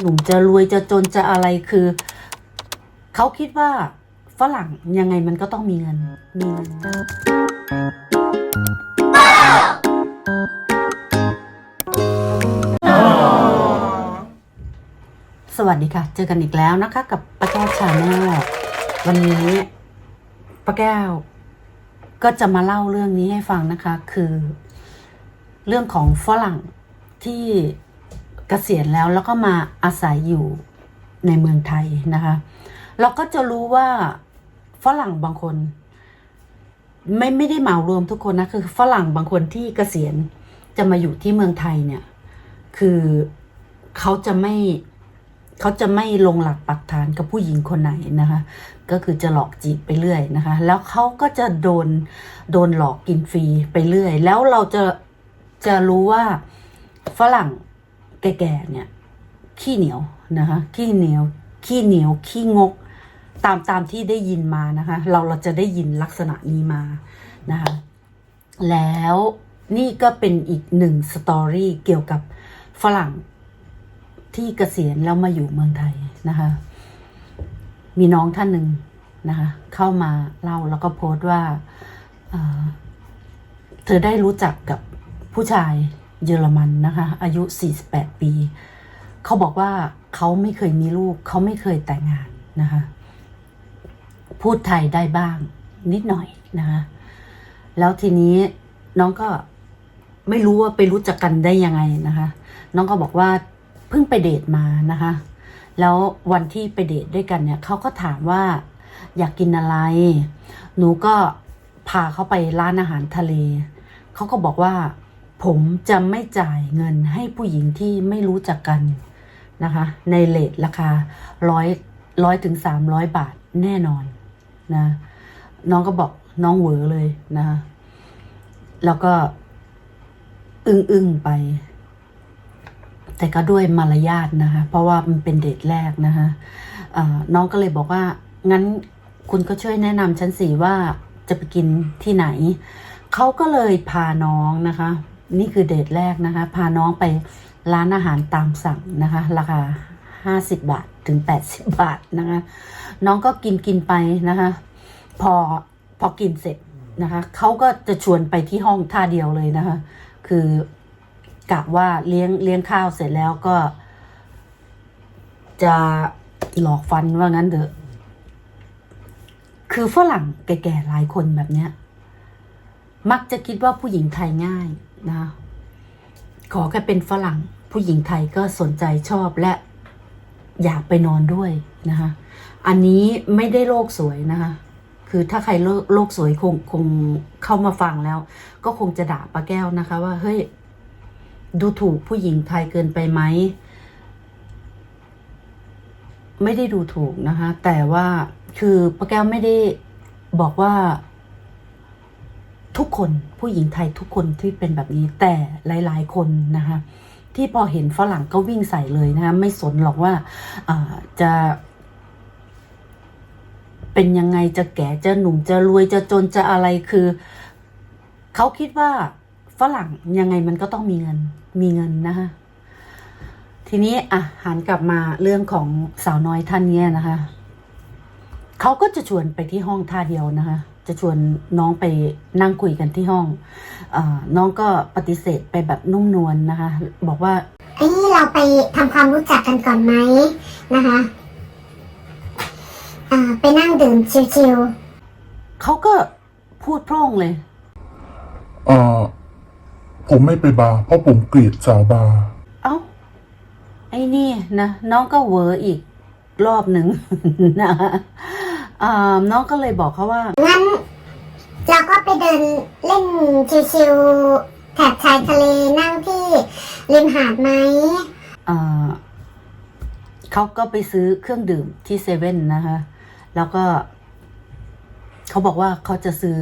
หนุ่มจะรวยจะจนจะอะไรคือ เขาคิดว่าฝรั่งยังไงมันก็ต้องมีเงิน มีเงินสวัสดีค่ะ เจอกันอีกแล้วนะคะ กับป้าแก้วชาแนลวันนี้ป้าแก้ว ก็จะมาเล่าเรื่องนี้ให้ฟังนะคะ คือ เรื่องของฝรั่งที่ เกษียณแล้วแล้วก็มาอาศัยอยู่ในเมืองไทยนะคะ เราก็จะรู้ว่าฝรั่งบางคน ไม่ไม่ได้เหมารวมทุกคนนะคือฝรั่งบางคนที่เกษียณจะมาอยู่ที่เมืองไทยเนี่ย คือเขาจะไม่เขาจะไม่ลงหลักปักฐานกับผู้หญิงคนไหนนะคะ ก็คือจะหลอกจีบไปเรื่อยนะคะ แล้วเขาก็จะโดนโดนหลอกกินฟรีไปเรื่อย แล้วเราจะจะรู้ว่าฝรั่ง แก่ๆเนี่ยขี้เหนียวนะคะขี้เหนียวขี้เหนียวขี้งก ตามตามที่ได้ยินมานะคะ เราเราจะได้ยินลักษณะนี้มานะคะแล้วนี่ก็เป็นอีกหนึ่งสตอรี่เกี่ยวกับฝรั่งที่เกษียณแล้วมาอยู่เมืองไทยนะคะ มีน้องท่านหนึ่งนะคะ เข้ามาเล่าแล้วก็โพสต์ว่าเธอได้รู้จักกับผู้ชาย เยอรมันนะคะ อายุ 48 ปี เขาบอกว่าเขาไม่เคยมีลูก เขาไม่เคยแต่งงานนะคะ พูดไทยได้บ้าง นิดหน่อยนะคะแล้วทีนี้น้องก็ไม่รู้ว่าไปรู้จักกันได้ยังไงนะคะ น้องก็บอกว่าเพิ่งไปเดทมานะคะ แล้ววันที่ไปเดทด้วยกันเนี่ยเขาก็ถามว่าอยากกินอะไร หนูก็พาเขาไปร้านอาหารทะเล เขาก็บอกว่า ผมจะไม่จ่ายเงินให้ผู้หญิงที่ไม่รู้จักกันนะคะ ในเลทราคาร้อยร้อยถึงสามร้อยบาทแน่นอนนะน้องก็บอกน้องเหวอเลยนะคะแล้วก็อึ้งอึ้งไป แต่ก็ด้วยมารยาทนะคะ เพราะว่ามันเป็นเดทแรกนะคะอ่าน้องก็เลยบอกว่า งั้นคุณก็ช่วยแนะนำฉันสิว่าจะไปกินที่ไหน เขาก็เลยพาน้องนะคะ นี่คือเดทแรกนะคะ พาน้องไปร้านอาหารตามสั่งนะคะ ราคาห้าสิบบาทถึงแปดสิบบาทนะคะ น้องก็กินกินไปนะคะ พอพอกินเสร็จนะคะเขาก็จะชวนไปที่ห้องท่าเดียวเลยนะคะ คือกะว่าเลี้ยงเลี้ยงข้าวเสร็จแล้วก็ จะหลอกฟันว่างั้นเถอะ คือฝรั่งแก่ๆหลายคนแบบเนี้ย มักจะคิดว่าผู้หญิงไทยง่าย นะขอแค่เป็นฝรั่งผู้หญิงไทยก็สนใจชอบและอยากไปนอนด้วยนะคะอันนี้ไม่ได้โลกสวยนะคะคือถ้าใครโลกโลกสวยคงคงเข้ามาฟังแล้ว ก็คงจะด่าป้าแก้วนะคะ ว่าเฮ้ยดูถูกผู้หญิงไทยเกินไปไหมไม่ได้ดูถูกนะคะ แต่ว่าคือป้าแก้วไม่ได้บอกว่า ทุกคนผู้หญิงไทยทุกคนที่เป็นแบบนี้แต่หลาย ๆ คนนะคะที่พอเห็นฝรั่งก็วิ่งใส่เลยนะคะไม่สนหรอกว่าจะเป็นยังไงจะแก่จะหนุ่มจะรวยจะจนจะอะไรคือ เขาคิดว่าฝรั่งยังไงมันก็ต้องมีเงินมีเงินนะคะทีนี้อะหันกลับมาเรื่องของสาวน้อยท่านเนี้ยนะคะ เขาก็จะชวนไปที่ห้องท่าเดียวนะคะ จะชวนน้องไปนั่งคุยกันที่ห้องอาน้องก็ปฏิเสธไปแบบนุ่มนวลนะคะ บอกว่าเอ้ยเราไปทำความรู้จักกันก่อนไหมนะคะอ่าไปนั่งดื่มชิวเขาก็พูดโพร่งเลยเอ่อผมไม่ไปบาร์เพราะผมเกลียดสาวบาร์เอ้า ไอ้นี่นะน้องก็เหวออีกรอบหนึ่งนะ อ่าน้องก็เลยบอกเขาว่าๆงั้นเราก็ไปเดินเล่นชิวๆแถบชายทะเลนั่งที่ริมหาดไหมอ่าเขาก็ไปซื้อเครื่องดื่มที่เซเว่นนะคะ แล้วก็ เขาบอกว่าเขาจะซื้อ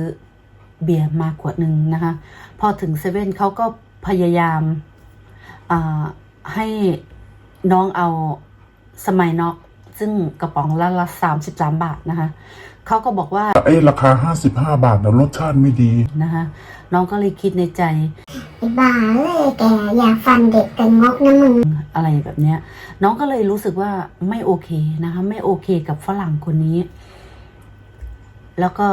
เบียร์มาขวดหนึ่งนะคะ พอถึงเซเว่นเขาก็พยายามอ่าให้น้องเอาสมัยน็อก ซึ่งกระป๋องละละสามสิบสามบาทนะคะเขาก็บอกว่าแต่ไอ้ราคา55บาทนะรสชาติไม่ดีนะคะน้องก็เลยคิดในใจไอ้บ้าเอ้ยแกอยากฟันเด็กแต่งกนะมึงอะไรแบบเนี้ย น้องก็เลยรู้สึกว่าไม่โอเคนะคะ ไม่โอเคกับฝรั่งคนนี้ แล้วก็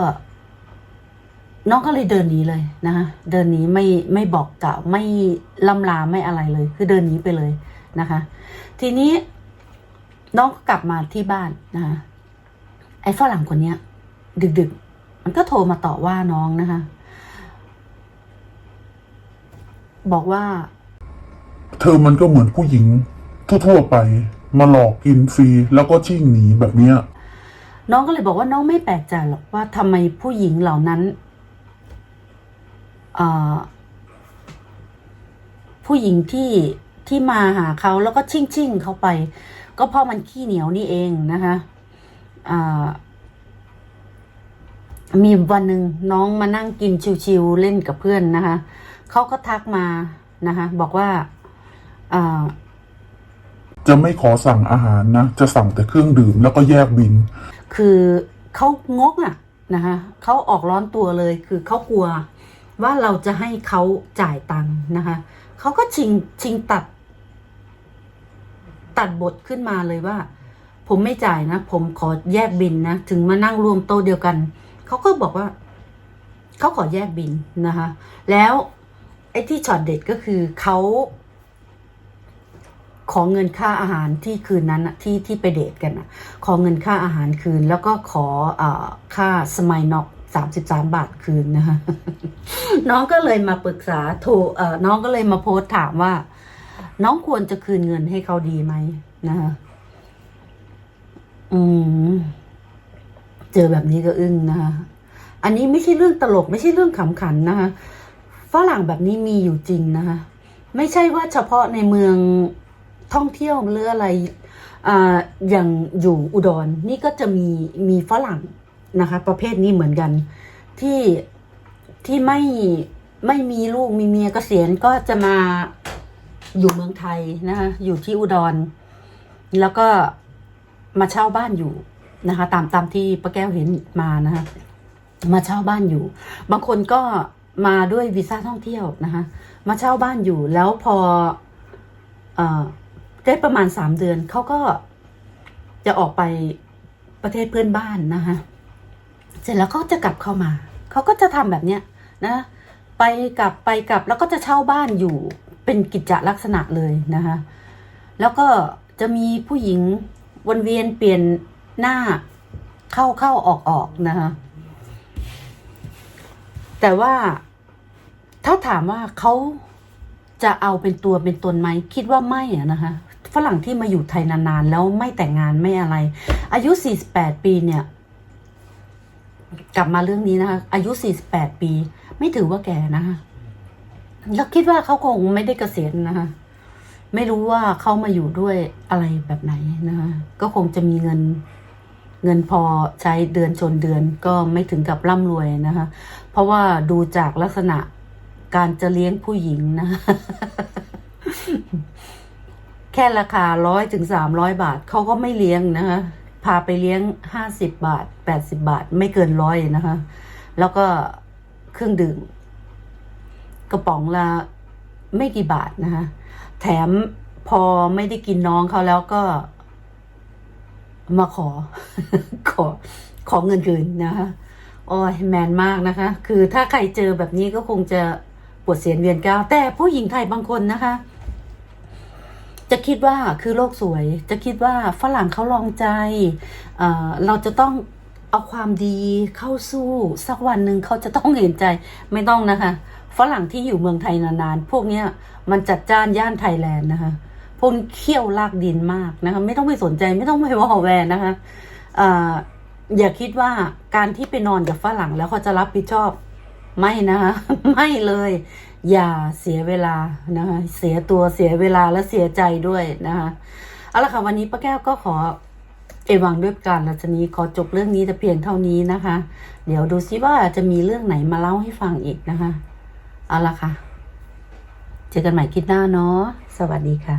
น้องก็เลยเดินหนีเลยนะคะเดินหนีไม่ไม่บอกกล่าวไม่ล่ำลาไม่อะไรเลย คือเดินหนีไปเลยนะคะ ทีนี้ น้องก็กลับมาที่บ้านนะคะไอ้ฝรั่งคนเนี้ย ดึกๆ มันก็โทรมาต่อว่าน้องนะคะ บอกว่า เธอมันก็เหมือนผู้หญิง ทั่วๆไป มาหลอกกินฟรี แล้วก็ชิ่งหนีแบบเนี้ย น้องก็เลยบอกว่าน้องไม่แปลกใจหรอกว่าทำไมผู้หญิงเหล่านั้นเอ่อผู้หญิงที่ที่มาหาเขาแล้วก็ชิ่งชิ่งๆเขาไป ก็เพราะมันขี้เหนียวนี่เองนะคะอ่ามีวันหนึ่งน้องมานั่งกินชิวๆเล่นกับเพื่อนนะคะเขาก็ทักมานะคะบอกว่าอ่าจะไม่ขอสั่งอาหารนะ จะสั่งแต่เครื่องดื่มแล้วก็แยกบิน คือเขางกอะนะคะเขาออกร้อนตัวเลยคือเขากลัวว่าเราจะให้เขาจ่ายตังค์นะคะเขาก็ชิงชิงตัด ตัดบทขึ้นมาเลยว่า ผมไม่จ่ายนะ ผมขอแยกบินนะ ถึงมานั่งรวมโต๊ะเดียวกัน เขาก็บอกว่า เขาขอแยกบินนะคะ แล้วไอ้ที่ช็อตเด็ดก็คือเขาขอเงินค่าอาหารที่คืนนั้นที่ที่ไปเดทกันนะขอเงินค่าอาหารคืน แล้วก็ขออค่าสมัยน็อกสามสิบสามบาทคืนนะคะน้องก็เลยมาปรึกษาโทรน้องก็เลยมาโพสต์ถามว่า น้องควรจะคืนเงินให้เขาดีไหมนะคะอืม เจอแบบนี้ก็อึ้งนะคะอันนี้ไม่ใช่เรื่องตลก ไม่ใช่เรื่องขำขันนะคะฝรั่งแบบนี้มีอยู่จริงนะคะไม่ใช่ว่าเฉพาะในเมืองท่องเที่ยวหรืออะไรอ่าอย่างอยู่อุดรนี่ก็จะมีมีฝรั่งนะคะ ประเภทนี้เหมือนกัน ที่ที่ไม่ไม่มีลูกมีเมียเกษียณก็จะมา อยู่เมืองไทยนะคะอยู่ที่อุดร แล้วก็มาเช่าบ้านอยู่นะคะ ตามตามที่ป้าแก้วเห็นมานะคะมาเช่าบ้านอยู่ บางคนก็มาด้วยวีซ่าท่องเที่ยวนะคะมาเช่าบ้านอยู่แล้วพออได้ประมาณสามเดือนเขาก็จะออกไปประเทศเพื่อนบ้านนะคะเสร็จแล้วเขาจะกลับเข้ามา เขาก็จะทำแบบเนี้ยนะ ไปกลับไปกลับแล้วก็จะเช่าบ้านอยู่ เป็นกิจลักษณะเลยนะคะแล้วก็จะมีผู้หญิงวนเวียนเปลี่ยนหน้าเข้าเข้าออกออกนะคะแต่ว่าถ้าถามว่าเขาจะเอาเป็นตัวเป็นตนไหมคิดว่าไม่อะนะคะฝรั่งที่มาอยู่ไทยนานๆ แล้วไม่แต่งงานไม่อะไร อายุ 48 ปีเนี่ย กลับมาเรื่องนี้นะคะ อายุ 48 ปี ไม่ถือว่าแก่นะคะ แล้วคิดว่าเขาคงไม่ได้เกษียณนะคะไม่รู้ว่าเขามาอยู่ด้วยอะไรแบบไหนนะคะก็คงจะมีเงินเงินพอใช้เดือนชนเดือนก็ไม่ถึงกับร่ำรวยนะคะ เพราะว่าดูจากลักษณะการจะเลี้ยงผู้หญิงนะ แค่ราคาร้อยถึงสามร้อยบาทเขาก็ไม่เลี้ยงนะคะ พาไปเลี้ยงห้าสิบบาทแปดสิบาทไม่เกินร้อยนะคะ แล้วก็เครื่องดื่ม กระป๋องละไม่กี่บาทนะคะแถมพอไม่ได้กินน้องเขาแล้วก็ มาขอ ขอ ขอเงินคืนนะคะโอ้ยแมนมากนะคะ คือถ้าใครเจอแบบนี้ก็คงจะปวดเสียนเวียนก้าวแต่ผู้หญิงไทยบางคนนะคะ จะคิดว่าคือโลกสวย จะคิดว่าฝรั่งเขาลองใจเอ่อเราจะต้องเอาความดีเข้าสู้ สักวันหนึ่งเขาจะต้องเห็นใจไม่ต้องนะคะ ฝรั่งที่อยู่เมืองไทยนานๆ พวกเนี้ยมันจัดจ้านย่านไทยแลนด์นะคะพวกนี้เขี้ยวลากดินมากนะคะ ไม่ต้องไปสนใจไม่ต้องไปว่าแวร์นะคะอย่าคิดว่าการที่ไปนอนกับฝรั่งแล้วเขาจะรับผิดชอบไม่นะคะ ไม่เลย อย่าเสียเวลานะคะ เสียตัวเสียเวลาและเสียใจด้วยนะคะเอาละค่ะวันนี้ป้าแก้วก็ขอเอวังด้วยการรัชนีขอจบเรื่องนี้แต่เพียงเท่านี้นะคะ เดี๋ยวดูซิว่าจะมีเรื่องไหนมาเล่าให้ฟังอีกนะคะ เอาละค่ะ เจอกันใหม่คลิดหน้าเนาะ สวัสดีค่ะ